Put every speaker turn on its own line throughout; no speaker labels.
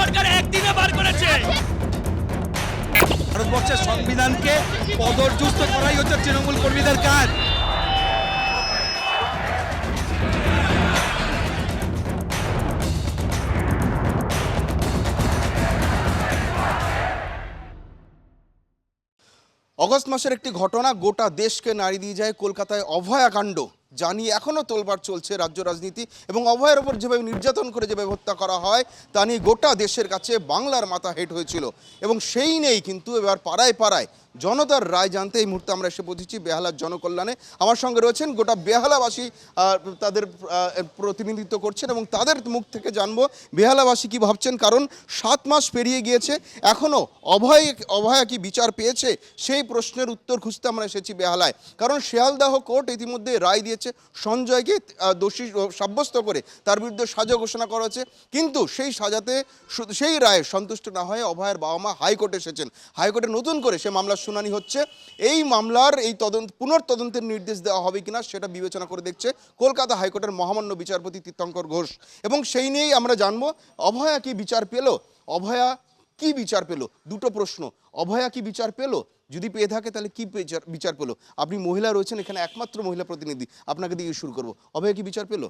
সরকার একদিনে বার করেছে।
ভারতবর্ষের সংবিধানকে পদরযুক্ত করাই হচ্ছে তৃণমূল কর্মীদের কাজ। অগস্ট মাসের একটি ঘটনা গোটা দেশকে নাড়ি দিয়ে যায় কলকাতায় অভয়াকাণ্ড। জানি এখনও তোলবার চলছে রাজ্য রাজনীতি এবং অভয়ের ওপর যেভাবে নির্যাতন করে যেভাবে হত্যা করা হয়, তা নিয়ে গোটা দেশের কাছে বাংলার মাথা হেট হয়েছিল। এবং সেই নেই কিন্তু এবার পাড়ায় পাড়ায় জনতার রায় জানতে এই মুহূর্তে আমরা এসে পৌঁছেছি বেহালার জনকল্যাণে। আমার সঙ্গে রয়েছেন গোটা বেহালাবাসী তাদের প্রতিনিধিত্ব করছেন এবং তাদের মুখ থেকে জানব বেহালাবাসী কি ভাবছেন। কারণ সাত মাস পেরিয়ে গিয়েছে এখনও অভয়, অভয়া কি বিচার পেয়েছে সেই প্রশ্নের উত্তর খুঁজতে আমরা এসেছি বেহালায়। কারণ শিয়ালদাহ কোর্ট ইতিমধ্যে রায় দিয়েছে, সঞ্জয়কে দোষী সাব্যস্ত করে তার বিরুদ্ধে সাজা ঘোষণা করা হয়েছে। কিন্তু সেই সাজাতে সেই রায়ে সন্তুষ্ট না হয়ে অভয়ের বাবা মা হাইকোর্টে এসেছেন। হাইকোর্টে নতুন করে সে মামলার শুনানি হচ্ছে। এই মামলার এই তদন্ত, পুনর্তদন্তের নির্দেশ দেওয়া হবে কিনা সেটা বিবেচনা করে দেখছে কলকাতা হাইকোর্টের মহামান্য বিচারপতি তীর্থঙ্কর ঘোষ। এবং সেই নিয়েই আমরা জানব, অভয়া কি বিচার পেল? অভয়া কি বিচার পেল? দুটো প্রশ্ন। অভয়া কি বিচার পেল? যদি পেয়ে থাকে তাহলে কি বিচার বিচার পেল? আপনি মহিলা রয়েছেন, এখানে একমাত্র মহিলা প্রতিনিধি। আপনাকে দিয়ে শুরু করব। অভয়া কি বিচার পেল?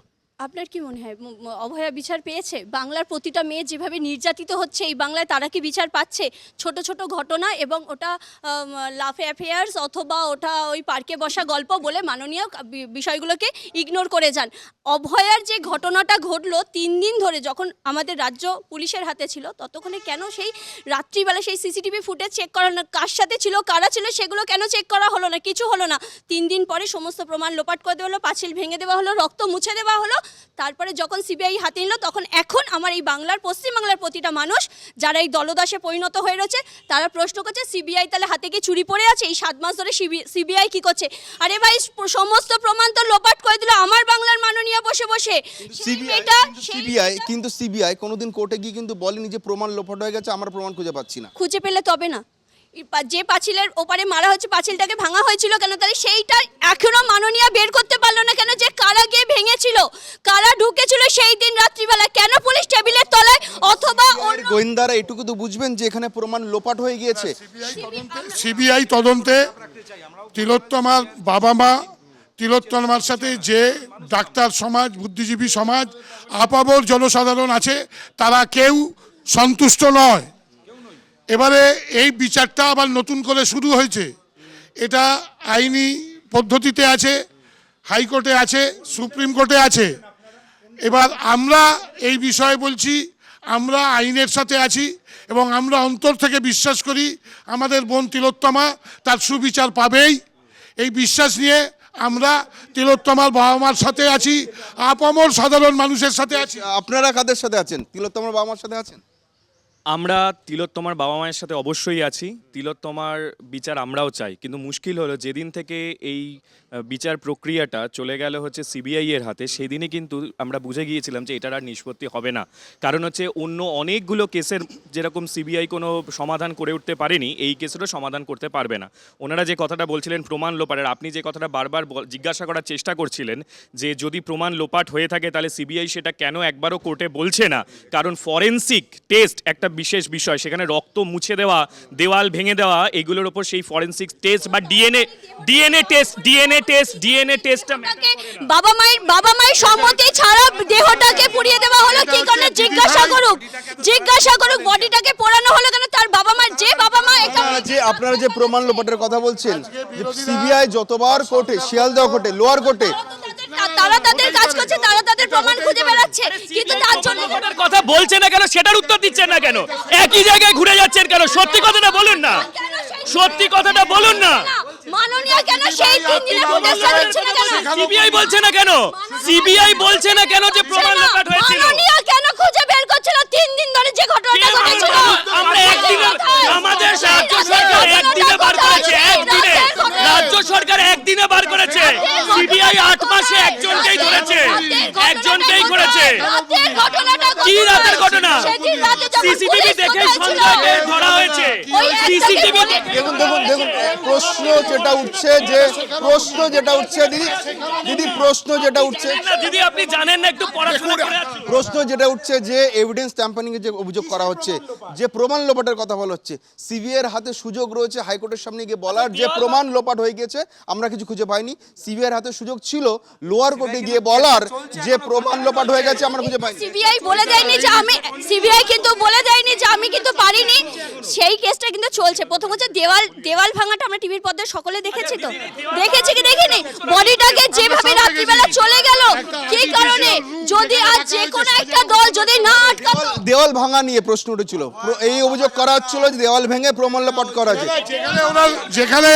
আপনার কি মনে হয়? অভয়া বিচার পেয়েছে? বাংলার প্রতিটা মেয়ে যেভাবে নির্যাতিত হচ্ছে, এই বাংলায় তারা কি বিচার পাচ্ছে? ছোট ছোট ঘটনা এবং ওটা লাভ অ্যাফেয়ার্স অথবা ওটা ওই পার্কে বসা গল্প বলে মাননীয় বিষয়গুলোকে ইগনোর করে যান। অভয়ার যে ঘটনাটা ঘটলো তিন দিন ধরে যখন আমাদের রাজ্য পুলিশের হাতে ছিল, ততক্ষণে কেন সেই রাত্রিবেলা সেই সিসিটিভি ফুটেজ চেক করা না, কার সাথে ছিল, কারা ছিল, সেগুলো কেন চেক করা হলো না? কিছু হলো না। তিন দিন পরে সমস্ত প্রমাণ লোপাট করে দেওয়া হলো, পাঁচিল ভেঙে দেওয়া হলো, রক্ত মুছে দেওয়া হলো তারপরে যখন সিবিআই হাতে নিল তখন এখন আমার এই বাংলার পশ্চিমবাংলার প্রতিটা মানুষ যারা এই দলদাসে পরিণত হয়ে রয়েছে তারা প্রশ্ন করছে সিবিআই তাহলে হাতে কি চুরি পড়ে আছে? এই সাত মাস ধরে সিবিআই কি করছে? আরে ভাই সমস্ত প্রমাণ তো লোপাট করে দিল আমার বাংলার মাননীয় বসে বসে।
সিবিআই কিন্তু সিবিআই কোনোদিন কোর্টে গিয়ে কিন্তু বলেনি যে প্রমাণ লোপাট হয়ে গেছে আমরা প্রমাণ খুঁজে পাচ্ছি না।
খুঁজে পেলে তবে না। যে পাঁচিলের ওপারে মারা হচ্ছে পাঁচিলটাকে ভাঙা হয়েছিল কেন? তাহলে সেইটা এখনও মাননীয় বের করতে পারল না কেন যে কারা গিয়ে ভেঙেছিল? কারা ঢুকেছিল সেই দিন রাত্রিবেলা? কেন পুলিশ টেবিলের তলায় অথবা
গোয়েন্দারা এটুকু তো বুঝবেন যে এখানে প্রমাণ লোপাট হয়ে গিয়েছে?
সিবিআই তদন্তে তিলোত্তমার বাবা মা তিলোত্তমার সাথে যে ডাক্তার সমাজ বুদ্ধিজীবী সমাজ আপাবর জনসাধারণ আছে তারা কেউ সন্তুষ্ট নয়। এবারে এই বিচারটা আবার নতুন করে শুরু হয়েছে। এটা আইনি পদ্ধতিতে আছে, হাইকোর্টে আছে, সুপ্রিম কোর্টে আছে। এবার আমরা এই বিষয়ে বলছি, আমরা আইনের সাথে আছি এবং আমরা অন্তর থেকে বিশ্বাস করি, আমাদের বোন তিলোত্তমা তার সুবিচার পাবেই। এই বিশ্বাস নিয়ে আমরা তিলোত্তমার বাবা মার সাথে আছি, আপামর সাধারণ মানুষের সাথে আছি।
আপনারা কাদের সাথে আছেন? তিলোত্তমার বাবা মার সাথে আছেন?
আমরা তিলোত্তমার বাবা মায়ের সাথে অবশ্যই আছি। তিলোত্তমার বিচার আমরাও চাই। কিন্তু মুশকিল হলো, যেদিন থেকে এই বিচার প্রক্রিয়াটা চলে গেল হচ্ছে সিবিআই এর হাতে, সেদিনই কিন্তু আমরা বুঝে গিয়েছিলাম যে এটার আর নিষ্পত্তি হবে না। কারণ হচ্ছে অন্য অনেকগুলো কেসের যেরকম সিবিআই কোনো সমাধান করে উঠতে পারেনি, এই কেসেরও সমাধান করতে পারবে না। ওনারা যে কথাটা বলছিলেন প্রমাণ লোপাটের, আপনি যে কথাটা বারবার জিজ্ঞাসা করার চেষ্টা করছিলেন যে যদি প্রমাণ লোপাট হয়ে থাকে, তাহলে সিবিআই সেটা কেন একবারও কোর্টে বলছে না? কারণ ফরেনসিক টেস্ট একটা বিশেষ বিষয়। সেখানে রক্ত মুছে দেওয়া দেওয়াল ভেঙে দেওয়া এগুলোর ওপর সেই ফরেনসিক টেস্ট বা DNA DNA test DNA test DNA
test বাবা মায়ের বাবা মায়ের সম্মতি ছাড়া দেহটাকে পুড়িয়ে দেওয়া হলো কি কারণে? জিজ্ঞাসা করুক। জিজ্ঞাসা করুক বডিটাকে পোড়ানো হলো কেন? তার বাবা মা যে বাবা মা
আপনারা যে আপনারা যে প্রমাণ লোপাটের কথা বলছেন সিবিআই যতবার কোর্টে শিয়ালদহ কোর্টে লোয়ার কোর্টে
তারা তাদের কাজ করছে তারা তাদের প্রমাণ খুঁজে বেড়াচ্ছে কিন্তু তার জন্য
কথা বলছে না কেন? সেটার উত্তর দিচ্ছেন না কেন? একই জায়গায় ঘুরে যাচ্ছেন কেন? সত্যি কথাটা বলুন না। সত্যি কথাটা বলুন না।
মাননীয় কেন সেই তিন দিনে ফুটেজটা দিচ্ছে না কেন?
সিবিআই বলছে না কেন? সিবিআই বলছে না কেন যে প্রমাণ লোপাট হয়েছিল?
মাননীয় কেন খুঁজে বের করছিল তিন দিন ধরে যে ঘটনাটা ঘটেছিল।
আমরা একদিনে আমাদের রাজ্য সরকার একদিনে বার করেছে একদিনে। রাজ্য সরকার একদিনে দিনে বার করেছে। সিবিআই আট মাসে একজনকেই ধরেছে একজনকেই করেছে। কি রাতের ঘটনা? সিসিটিভি দেখে সঞ্জয়কে ধরা হয়েছে। সিসিটিভি
দেখুন দেখুন দেখুন প্রশ্ন যেটা উঠছে যে প্রশ্ন যেটা উঠছে দিদি দিদি প্রশ্ন যেটা উঠছে।
দিদি আপনি জানেন না একটু পড়াশোনা।
প্রশ্ন যেটা উঠছে যে এভিডেন্স ট্যাম্পারিং এর যে অভিযোগ করা হচ্ছে যে প্রমাণ লোপাটের কথা বলা হচ্ছে সিবিআই এর হাতে সুযোগ রয়েছে হাইকোর্টের সামনে গিয়ে বলার যে প্রমাণ লোপাট হয়ে গেছে আমরা কিছু খুঁজে পাইনি। সিবিআই এর হাতে সুযোগ ছিল লোয়ার কোর্টে গিয়ে বলার যে প্রমাণ লোপাট হয়ে গেছে আমরা খুঁজে পাইনি।
সিবিআই বলে দেয়নি যে আমি সিবিআই কিন্তু বলে দেয়নি যে আমি কিন্তু পারিনি। সেই কেসটা কিন্তু চলছে। প্রথম হচ্ছে দেওয়াল দেওয়াল ভাঙাটা আমরা টিভির পর্দায় সকলে দেখেছি তো। দেখেছি কি দেখিনি? বডিটাকে যেভাবে রাত্রিবেলা চলে গেল কি কারণে? যদি আজ যে কোনো একটা দল যদি না আটকাতো।
দেওয়াল ভাঙা নিয়ে প্রশ্ন উঠেছিল। এই অভিযোগ করা হচ্ছিল যে দেওয়াল ভেঙে প্রমাণ লোপাট করা হয়েছে।
যেখানে ওনার যেখানে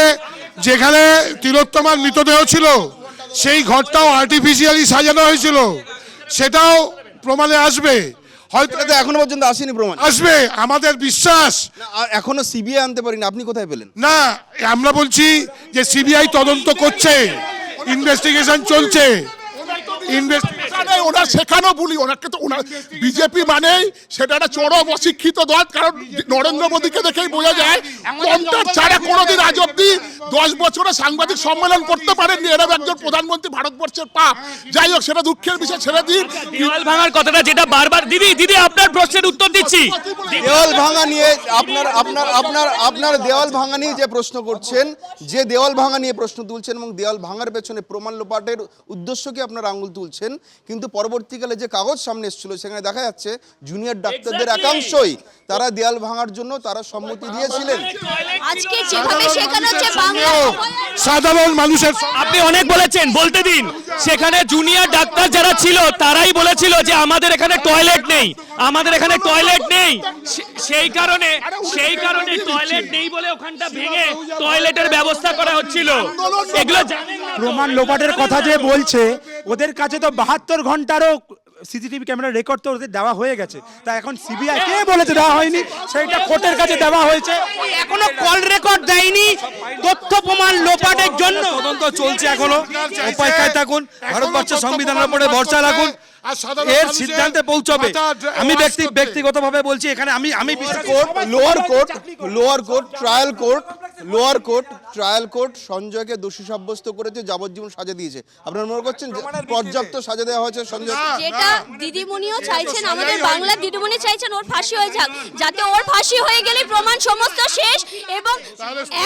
যেখানে তিলোত্তমার মৃতদেহ ছিল সেই ঘরটাও আর্টিফিশিয়ালি সাজানো হয়েছিল। সেটাও প্রমাণে আসবে। হয়তো
এটা তো এখনও পর্যন্ত আসেনি প্রমাণ।
আসবে আমাদের বিশ্বাস।
আর এখনও সিবিআই আনতে পারিনি আপনি কোথায় পেলেন?
না আমরা বলছি যে সিবিআই তদন্ত করছে ইনভেস্টিগেশন চলছে। ইনভেস্টিগেশন
ওনার শেখানো বলি ওনাকে তো ওনার বিজেপি মানেই সেটা একটা চরম অশিক্ষিত দল কারণ নরেন্দ্র মোদীকে দেখেই বোঝা যায় কন্টার ছাড়া কোনোদিন আজ অব্দি দশ বছরে সাংবাদিক সম্মেলন করতে পারেননি। এরকম একজন প্রধানমন্ত্রী ভারতবর্ষের পাপ। যাই হোক সেটা দুঃখের বিষয় ছেড়ে দিন।
দেওয়াল ভাঙার কথাটা যেটা বারবার দিদি দিদি আপনার প্রশ্নের উত্তর দিচ্ছি।
দেওয়াল ভাঙা নিয়ে আপনার আপনার আপনার আপনার দেওয়াল ভাঙা নিয়ে যে প্রশ্ন করছেন যে দেওয়াল ভাঙা নিয়ে প্রশ্ন তুলছেন এবং দেওয়াল ভাঙার পেছনে প্রমাণ লোপাটের উদ্দেশ্যকে আপনার আঙুল তুলছেন? কিন্তু পরবর্তীকালে যে কাগজ সামনে এসেছিল সেখানে দেখা যাচ্ছে জুনিয়র ডাক্তারদের একাংশই তারা দেওয়াল ভাঙার জন্য তারা সম্মতি দিয়েছিলেন।
আজকে যেভাবে শেখানো হচ্ছে
সাধারণ মানুষের
আপনি অনেক বলেছেন বলতে দিন। সেখানে জুনিয়র ডাক্তার যারা ছিল তারাই বলেছিল যে আমাদের এখানে টয়লেট নেই। আমাদের এখানে টয়লেট নেই। সেই কারণে সেই কারণে টয়লেট নেই বলে ওখানটা ভেঙে টয়লেটের ব্যবস্থা করা হচ্ছিল। এগুলো
প্রমাণ লোপাটের কথা যে বলছে ওদের কাছে তো বাহাত্তর ঘন্টারও সিসিটিভি ক্যামেরা রেকর্ড তো ওদের দেওয়া হয়ে গেছে। তা এখন সিবিআই কে বলেছে দেওয়া হয়নি? সেইটা কোর্টের কাছে দেওয়া হয়েছে।
এখনও কল রেকর্ড দেয়নি তথ্য প্রমাণ লোপাটের জন্য।
তদন্ত চলছে এখনও। অপেক্ষায় থাকুন। ভারতবর্ষের সংবিধানের উপরে ভরসা রাখুন। এর সিদ্ধান্তে পৌঁছবে। আমি ব্যক্তি। ব্যক্তিগতভাবে বলছি এখানে আমি আমি
court lower court lower court trial court lower court trial court সঞ্জয়কে দোষী সাব্যস্ত করেছে যাবজ্জীবন সাজা দিয়েছে। আপনারা মনে করছেন পর্যাপ্ত সাজা দেওয়া হয়েছে সঞ্জয়
দিদিমণিও চাইছেন আমাদের বাংলার দিদিমণি চাইছেন ওর ফাঁসি হয়ে যাক। যাতে ওর ফাঁসি হয়ে গেলে প্রমাণ সমস্ত শেষ এবং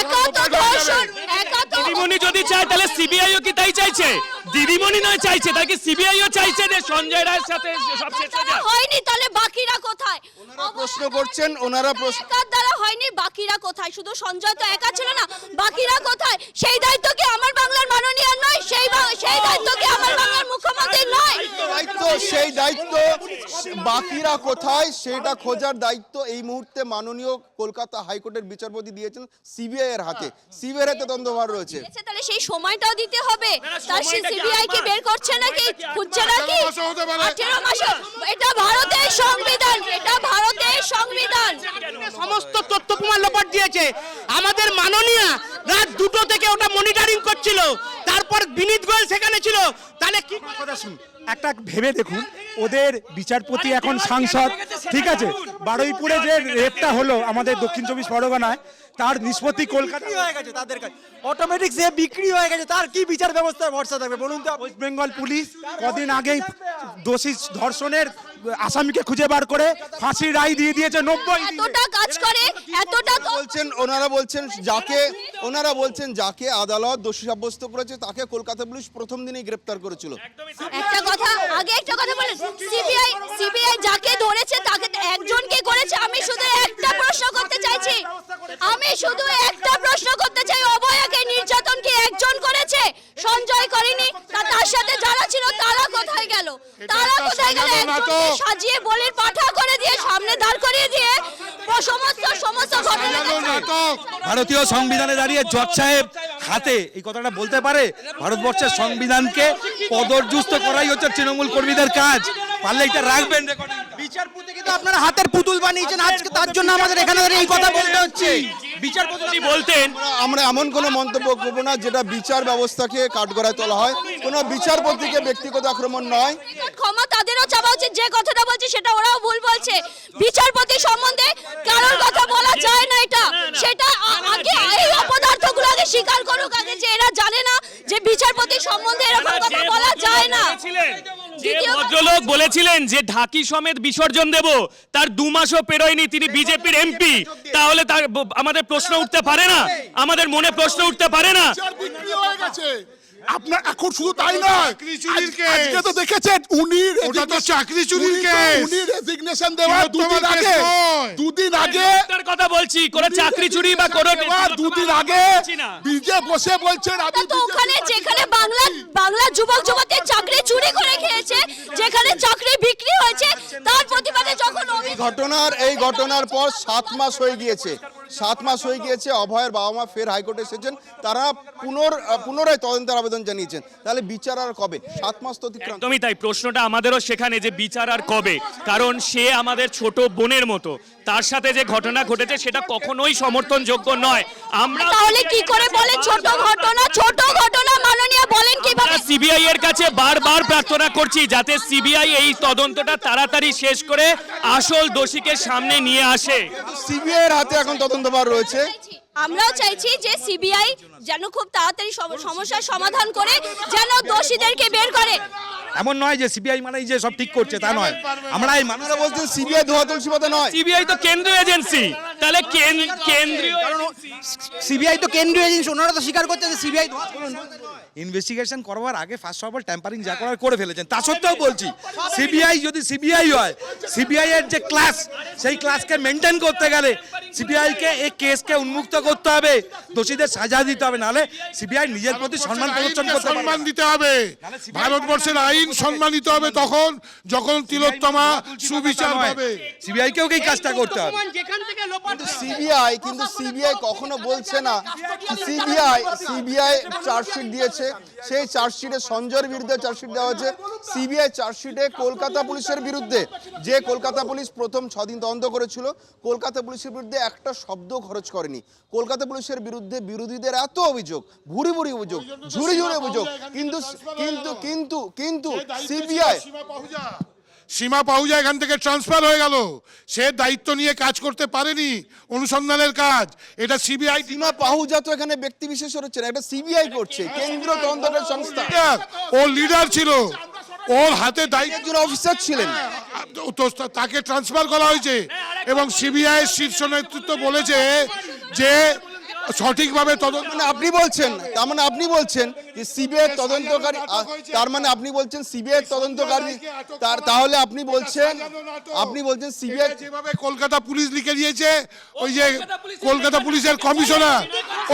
একা তো ধর্ষণ একা তো
দিদিমণি যদি চায় তাহলে সিবিআইও কি তাই চাইছে? দিদিমণি নয় চাইছে তাকে সিবিআইও চাইছে যে সঞ্জয় রায়ের সাথে সব শেষ হয়ে যাক?
হয়নি তাহলে বাকিরা কোথায়?
প্রশ্ন করছেন ওনারা প্রশ্ন
একার দ্বারা হয়নি বাকিরা কোথায়? শুধু সঞ্জয় তো একা ছিল না বাকিরা কোথায়? সেই দায়িত্ব কি আমার বাংলার মাননীয় নয়? সেই সেই দায়িত্ব কি আমার বাংলার মুখ্যমন্ত্রী নয়?
দায়িত্ব সেই দায়িত্ব। বাকিরা কোথায় সেটা খোঁজার দায়িত্ব এই মুহূর্তে মাননীয় কলকাতা হাইকোর্টের বিচারপতি দিয়েছেন সিবিআই এর হাতে। সিবিআই এর হাতে তদন্তভার রয়েছে।
তাহলে সেই সময়টাও দিতে হবে। তার সিবিআই কি বের করছে নাকি? খুঁজছে নাকি?
মাসও হতে পারে।
আঠেরো মাস এটা ভারতের সংবিধান। এটা ভারতের সংবিধান।
সমস্ত তথ্য প্রমাণ লোপাট দিয়েছে। আমাদের মাননীয়া রাত দুটো থেকে ওটা মনিটরিং করছিল। তারপর বিনীত গোয়েল সেখানে ছিল। তাহলে কি
কথা শুন একটা ভেবে দেখুন ওদের বিচারপতি এখন সাংসদ। ঠিক আছে বারুইপুরে যে রেপটা হলো আমাদের দক্ষিণ চব্বিশ পরগনায় তার নিষ্পত্তি কলকাতা
হয়ে গেছে তাদের কাছে? অটোমেটিক সে বিক্রি হয়ে গেছে তার কি বিচার ব্যবস্থায় ভরসা থাকবে? বলুন তো।
ওয়েস্ট বেঙ্গল পুলিশ কদিন আগেই দোষী ধর্ষণের আসামিকে খুঁজে বার করে ফাঁসির রায় দিয়ে দিয়েছে নব্বই
এতটা কাজ করে এতটা
বলছেন ওনারা বলছেন যাকে ওনারা বলছেন যাকে আদালত দোষী সাব্যস্ত করেছে তাকে কলকাতা পুলিশ প্রথম দিনেই গ্রেপ্তার করেছিল।
একটা কথা আগে একটা কথা বলেন সিবিআই সিবিআই যাকে ধরেছে তাকে একজনকে করেছে আমি শুধু একটা প্রশ্ন করতে চাইছি। আমি শুধু একটা প্রশ্ন করতে চাই অভয়াকে নির্যাতন কি একজন করেছে? সঞ্জয় করেনি তার সাথে যারা ছিল তারা কোথায় গেল? তারা কোথায় গেল একজনকে সাজিয়ে বলির পাঠা সামনে দাঁড় করিয়ে দিয়ে সমস্ত সমস্ত ঘটনা
ভারতীয় সংবিধানে দাঁড়িয়ে জজ সাহেব হাতে এই কথাটা বলতে পারে ভারতবর্ষের সংবিধানকে পদর্যুস্ত করাই হচ্ছে তৃণমূল কর্মীদের কাজ। পারলে এটা রাখবেন রেকর্ডিং
বিচারপতিকে তো আপনারা হাতের পুতুল বানিয়েছেন। আজকে তার জন্য আমাদের এখানে এই কথা বলতে হচ্ছে।
বিচারপতি
বলতেন
আমরা- আমরা এমন কোনো মন্তব্য করব না যেটা বিচার ব্যবস্থাকে কাঠগড়ায় তোলা হয়। কোনো বিচারপতিকে ব্যক্তিগত আক্রমণ নয়।
ক্ষমা তাদেরও চাওয়া উচিত। যে কথাটা বলছে সেটা ওরাও ভুল বলছে। বিচারপতি সম্বন্ধে কারোর কথা বলা যায় না এটা। সেটা আগে এই অপদার্থগুলো আগে স্বীকার করুক আগে যে এরা জানে না যে বিচারপতি সম্বন্ধে এরকম কথা বলা যায় না।
যে ভদ্রলোক বলেছিলেন যে ঢাকি সমেত বিসর্জন দেব তার দু মাসও পেরোয়নি তিনি বিজেপির এমপি। তাহলে তার আমাদের প্রশ্ন উঠতে পারে না। আমাদের মনে প্রশ্ন উঠতে পারে না।
আপনার এখন শুধু তাই নয়।
চাকরি চুরির কেস।
আজকে তো দেখেছেন উনি
ওটা তো চাকরি চুরির
উনি
কেস।
উনি রেজিগনেশন দেওয়ার দুদিন আগে দুদিন আগে
তার কথা বলছি কোনো চাকরি চুরি বা কোনো
দুদিন আগে বিজে বসে বলছেন আমি
তো ওখানে যেখানে বাংলা বাংলা যুবক যুবতী চাকরি চুরি করে খেয়েছে যেখানে চাকরি বিক্রি হয়েছে তার প্রতিবাদে যখন
ঘটনার এই ঘটনার পর সাত মাস হয়ে গিয়েছে। সাত মাস হয়ে গিয়েছে অভয়ের বাবা মা ফের হাইকোর্টে এসেছেন তারা পুনর পুনরায় তদন্তের আবেদন জানিয়েছেন। তাহলে বিচার আর কবে? সাত মাস তো
একদমই তাই প্রশ্নটা আমাদেরও সেখানে যে বিচার আর কবে? কারণ সে আমাদের ছোট বোনের মতো। তার সাথে যে ঘটনা ঘটেছে সেটা কখনোই সমর্থনযোগ্য নয়। আমরা
তাহলে কি করে বলে ছোট ঘটনা? ছোট ঘটনা মাননীয় বলেন কীভাবে?
সিবিআই এর কাছে বারবার প্রার্থনা করছি যাতে সিবিআই এই তদন্তটা তাড়াতাড়ি শেষ করে আসল দোষীকে সামনে নিয়ে আসে।
সিবিআই এর হাতে এখন তদন্তভার রয়েছে।
আমরাও চাইছি যে সিবিআই যেন খুব তাড়াতাড়ি সম- সমস্যার সমাধান করে যেন দোষীদেরকে বের করে।
এমন নয় যে সিবিআই মানেই যে সব ঠিক করছে তা নয়। আমরা এই মানুষ
আপনারা বলছেন সিবিআই ধোয়া তুলসী পাতা নয়।
সিবিআই তো কেন্দ্রীয় এজেন্সি। তাহলে কেন- কেন্দ্রীয়
সিবিআই তো কেন্দ্রীয় এজেন্সি ওনারা তো স্বীকার করছে যে সিবিআই
ইনভেস্টিগেশন করবার আগে ফার্স্ট অফ অল ট্যাম্পারিং যা করার করে ফেলেছেন তা সত্ত্বেও বলছি সিবিআই যদি সিবিআই হয় সিবিআই এর যে ক্লাস সেই ক্লাসকে মেনটেন করতে গেলে সিবিআই কে এই কেসকে উন্মুক্ত করতে হবে দোষীদের সাজা দিতে হবে নাহলে সিবিআই নিজের প্রতি সম্মান প্রদর্শন করতে পারবে
সম্মান দিতে হবে ভারতবর্ষের আইন সম্মানিত হবে তখন যখন তিলোত্তমা সুবিচার পাবে
সিবিআই কেও এই কাজটা করতে হবে
সিবিআই কিন্তু সিবিআই কখনো বলছে না সিবিআই সিবিআই চার্জশিট দিয়েছে সেই চার্জশিটে সঞ্জয়ের বিরুদ্ধে চার্জশিট দেওয়া হয়েছে। সিবিআই চার্জশিটে কলকাতা পুলিশের বিরুদ্ধে যে কলকাতা পুলিশ প্রথম ছদিন তদন্ত করেছিল কলকাতা পুলিশের বিরুদ্ধে একটা শব্দ খরচ করেনি। কলকাতা পুলিশের বিরুদ্ধে বিরোধীদের এত অভিযোগ ভুরি ভুরি অভিযোগ ঝুড়ি ঝুড়ি অভিযোগ। কিন্তু কিন্তু কিন্তু কিন্তু সিবিআই
সীমা পাহুজা এখান থেকে ট্রান্সফার হয়ে গেল। সে দায়িত্ব নিয়ে কাজ করতে পারেনি অনুসন্ধানের কাজ। এটা সিবিআই
সীমা পাহুজা তো এখানে ব্যক্তি বিশেষ হচ্ছে না এটা সিবিআই করছে কেন্দ্রীয় তদন্তকারী সংস্থা।
ও লিডার ছিল। ওর হাতে দায়িত্ব
অফিসার ছিলেন।
তো তাকে ট্রান্সফার করা হয়েছে। এবং সিবিআই শীর্ষ নেতৃত্ব বলেছে যে সঠিকভাবে তদন্ত
মানে আপনি বলছেন তার মানে আপনি বলছেন যে সিবিআই তদন্তকারী তার মানে আপনি বলছেন সিবিআই তদন্তকারী তার তাহলে আপনি বলছেন আপনি বলছেন সিবিআই
যেভাবে কলকাতা পুলিশ লিখে দিয়েছে ওই যে কলকাতা পুলিশের কমিশনার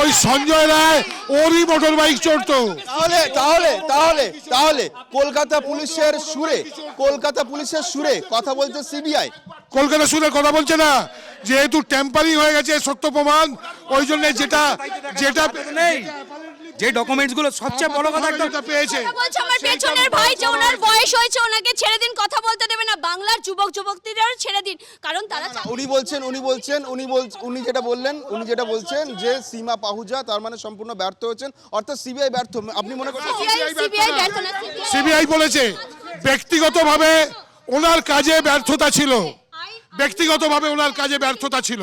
ওই সঞ্জয় রায় ওরই মোটর বাইক চড়তো।
তাহলে তাহলে তাহলে তাহলে কলকাতা পুলিশের সুরে কলকাতা পুলিশের সুরে কথা বলছে সিবিআই।
কলকাতা সুরে কথা বলছে না। যেহেতু টেম্পারিং হয়ে গেছে সত্য প্রমাণ। ওই জন্য যেটা যেটা
নেই যে ডকুমেন্টসগুলো সবচেয়ে বড় কথা একদম
যেটা পেয়েছে।
বলছে আমার পেছনের ভাই যে ওনার বয়স হয়েছে ওনাকে ছেড়ে দিন কথা বলতে দেবে না। বাংলার যুবক যুবতীদেরও ছেড়ে দিন। কারণ তারা
উনি বলছেন উনি বলছেন উনি বল উনি যেটা বললেন উনি যেটা বলছেন যে সীমা পাহুজা তার মানে সম্পূর্ণ ব্যর্থ হয়েছেন। অর্থাৎ সিবিআই ব্যর্থ। আপনি মনে করছেন
সিবিআই সিবিআই ব্যর্থ না?
সিবিআই বলেছে ব্যক্তিগতভাবে ওনার কাজে ব্যর্থতা ছিল। ব্যক্তিগতভাবে ওনার কাজে ব্যর্থতা ছিল।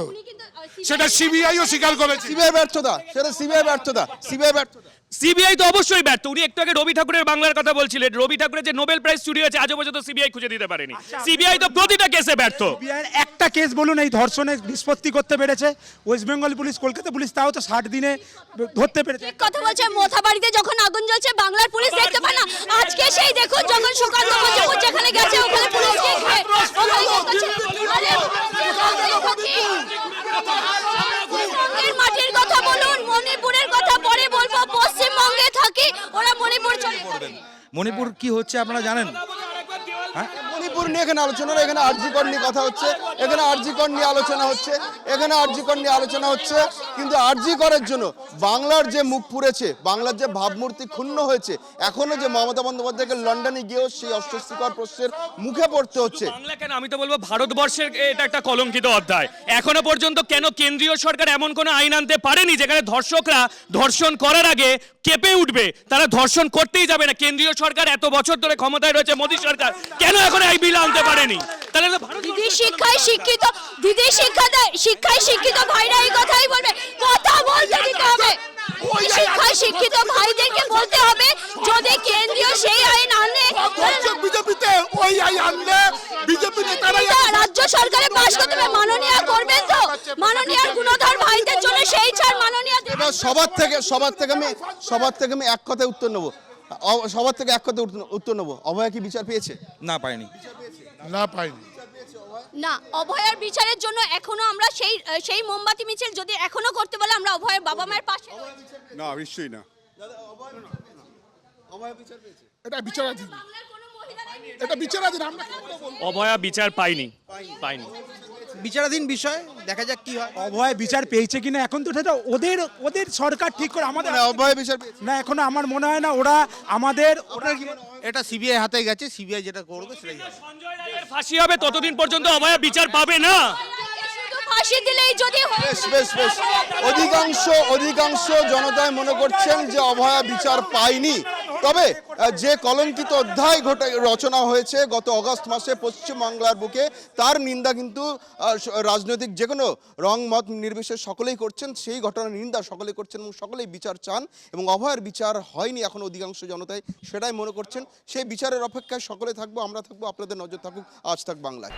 সেটা সিবিআইও স্বীকার করেছে।
সিবিআই ব্যর্থতা সেটা সিবিআই ব্যর্থতা সিবিআই ব্যর্থতা।
সিবিআই তো অবশ্যই ব্যর্থ। উনি একটু আগে রবি ঠাকুরের বাংলার কথা বলছিলেন। রবি ঠাকুরের যে নোবেল প্রাইজ চুরি হয়েছে আজও পর্যন্ত সিবিআই খুঁজে দিতে পারেনি। সিবিআই তো প্রতিটা কেসে ব্যর্থ।
একটা কেস বলুন এই ধর্ষণে নিষ্পত্তি করতে পেরেছে। West Bengal police Kolkata police তাও তো ষাট দিনে ধরতে পেরেছে।
ঠিক কথা বলছে মোথা বাড়িতে যখন আগুন জ্বলছে বাংলার পুলিশ দেখতে পায় না। আজকে সেই দেখুন যখন সুকান্ত মজুমদার যেখানে গেছে ওখানে পুলিশ? আরে, পশ্চিমবঙ্গের মাটির কথা বলুন মণিপুরের কথা পরে বলব পশ্চিমবঙ্গে থাকি ওরা মণিপুর চলে।
মণিপুর কি হচ্ছে আপনারা জানেন?
মণিপুর নিয়ে এখানে আলোচনা, এখানে আরজি কর নিয়ে কথা হচ্ছে, এখানে আরজিকর নিয়ে আলোচনা হচ্ছে, এখানে আরজিকর নিয়ে আলোচনা হচ্ছে, কিন্তু আরজি করার জন্য বাংলার যে মুখ পুড়েছে, বাংলার যে ভাবমূর্তি ক্ষুণ্ণ হয়েছে, এখনও যে মমতা বন্দ্যোপাধ্যায়কে লন্ডনে গিয়েও সেই অস্বস্তিকর প্রশ্নের মুখে পড়তে হচ্ছে।
বাংলা কেন? আমি তো বলব ভারতবর্ষের এটা একটা কলঙ্কিত অধ্যায়। এখনও পর্যন্ত কেন কেন্দ্রীয় সরকার এমন কোনো আইন আনতে পারেনি, যেখানে ধর্ষকরা ধর্ষণ করার আগে কেঁপে উঠবে? তারা ধর্ষণ করতেই যাবে না। কেন্দ্রীয় সরকার এত বছর ধরে ক্ষমতায় রয়েছে, মোদী সরকার। কেন এখন এই বিল আনতে পারেনি। তাহলে
দিদি শিক্ষায় শিক্ষিত দিদি শিক্ষাতে শিক্ষায় শিক্ষিত ভাইরা এই কথাই বলবে। কথা বলতে দিতে হবে শিক্ষায় শিক্ষিত ভাইদেরকে বলতে হবে যদি কেন্দ্রীয় সেই আইন আনে
বিজেপিতে ওই আই আনলে বিজেপি নেতারাই
রাজ্য সরকারে পাশ করতে হবে মাননীয় করবেন তো। মাননীয় গুণধর ভাইদের জন্য সেই ছাড় মাননীয়
সবার থেকে সবার থেকে আমি সবার থেকে আমি এক কথায় উত্তর নেব। সবার থেকে এক কথা উত্তর- নেব। অভয়া কি বিচার পেয়েছে?
না পায়নি
না পায়নি
না অভয়ার বিচারের জন্য এখনও আমরা সেই সেই মোমবাতি মিছিল যদি এখনও করতে বলে আমরা অভয়ের বাবা মায়ের পাশে
না নিশ্চয়ই না।
অভয়া বিচার পেয়েছে?
এটা বিচারাধীন। এটা বিচারাধীন আমরা কি করে বলব
অভয়া বিচার পাইনি। পাইনি।
বিচারাধীন বিষয় দেখা যাক কি হয়।
অভয় বিচার পেয়েছে কিনা এখন তো সেটা ওদের ওদের সরকার ঠিক করে আমাদের
মানে অভয়া বিচার
না এখনও আমার মনে হয় না ওরা আমাদের কি
এটা সিবিআই হাতে গেছে সিবিআই যেটা করবে সেটাই হবে।
সঞ্জয় রায়ের ফাঁসি হবে ততদিন পর্যন্ত অভয়া বিচার পাবে না।
ফাঁসি দিলেই যদি
বেশ বেশ বেশ। অধিকাংশ অধিকাংশ জনতায় মনে করছেন যে অভয়া বিচার পায়নি। তবে যে কলঙ্কিত অধ্যায় ঘটে, রচনা হয়েছে গত অগস্ট মাসে পশ্চিমবাংলার বুকে, তার নিন্দা কিন্তু রাজনৈতিক যে কোনো রং, মত নির্বিশেষ সকলেই করছেন, সেই ঘটনার নিন্দা সকলেই করছেন এবং সকলেই বিচার চান এবং অভয়ের বিচার হয়নি এখন অধিকাংশ জনতায় সেটাই মনে করছেন। সেই বিচারের অপেক্ষায় সকলে থাকব, আমরা থাকব, আপনাদের নজর থাকুক, আজ থাক বাংলায়।